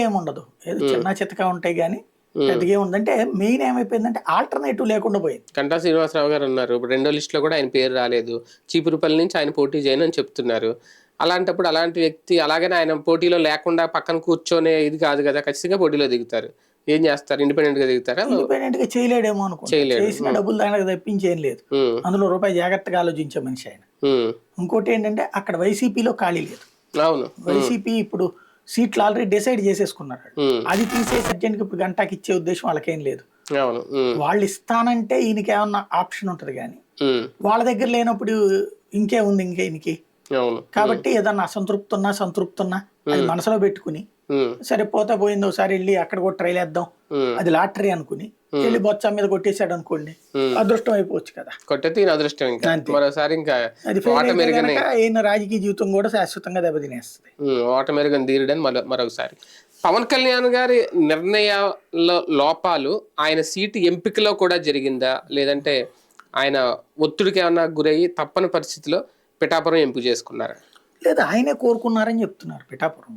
ఏముండదు. ఏదో చిన్న చితక ఉంటాయి కానీ పెద్దగా ఏముందంటే మెయిన్ ఏమైపోయిందంటే ఆల్టర్నేటివ్ లేకుండా పోయింది. కంటా శ్రీనివాసరావు గారు ఉన్నారు. రెండో లిస్టులో కూడా ఆయన పేరు రాలేదు. చీపురుపల్లి నుంచి ఆయన పోటీ చేయను అని చెప్తున్నారు. అలాంటప్పుడు అలాంటి వ్యక్తి అలాగనే ఆయన పోటీలో లేకుండా పక్కన కూర్చొనే ఇది కాదు కదా. ఖచ్చితంగా పోటీలో దిగుతారు. ఏం చేస్తారు? ఇండిపెండెంట్గా దిగుతారా? ఇండిపెండెంట్గా చేయలేడేమో అనుకో. చేసిన డబ్బులు దానికి తప్పించేం లేదు. అందులో రూపాయి జాగ్రత్తగా ఆలోచించే మనిషి ఆయన. ఇంకోటి ఏంటంటే అక్కడ వైసీపీలో ఖాళీ లేదు. అవును. వైసీపీ ఇప్పుడు సీట్లు ఆల్రెడీ డిసైడ్ చేసేసుకున్నారు అది తీసేసి అర్జెంట్కి ఇప్పుడు గంటకి ఇచ్చే ఉద్దేశం వాళ్ళకేం లేదు. వాళ్ళు ఇస్తానంటే ఈయనకి ఏమన్నా ఆప్షన్ ఉంటుంది కానీ. వాళ్ళ దగ్గర లేనప్పుడు ఇంకే ఉంది ఇంకే ఈయనకి. కాబట్టి ఏదన్నా అసంతృప్తి ఉన్నా సంతృప్తి ఉన్నా అది మనసులో పెట్టుకుని సరే పోతే పోయింది ఒకసారి వెళ్ళి అక్కడ కూడా ట్రైల్ వేద్దాం. అది లాటరీ అనుకుని వెళ్ళి బొచ్చ మీద కొట్టేశాడు అనుకోండి ఉమ్. అదృష్టం అయిపోవచ్చు కదా. కొట్టేది అదృష్టం ఇంకా. మరోసారి ఇంకా మెరుగని ఈయన రాజకీయ జీవితం కూడా శాశ్వతంగా దెబ్బతినేస్తుంది. ఓట మెరుగని ధీరుడని మరో మరొకసారి. పవన్ కళ్యాణ్ గారి నిర్ణయాల లోపాలు ఆయన సీటు ఎంపికలో కూడా జరిగిందా? లేదంటే ఆయన ఒత్తిడికి ఏమన్నా గురయ్యి తప్పని పరిస్థితిలో పిఠాపురం ఎంపిక చేసుకున్నారా? లేదా ఆయనే కోరుకున్నారని చెప్తున్నారు పిఠాపురం.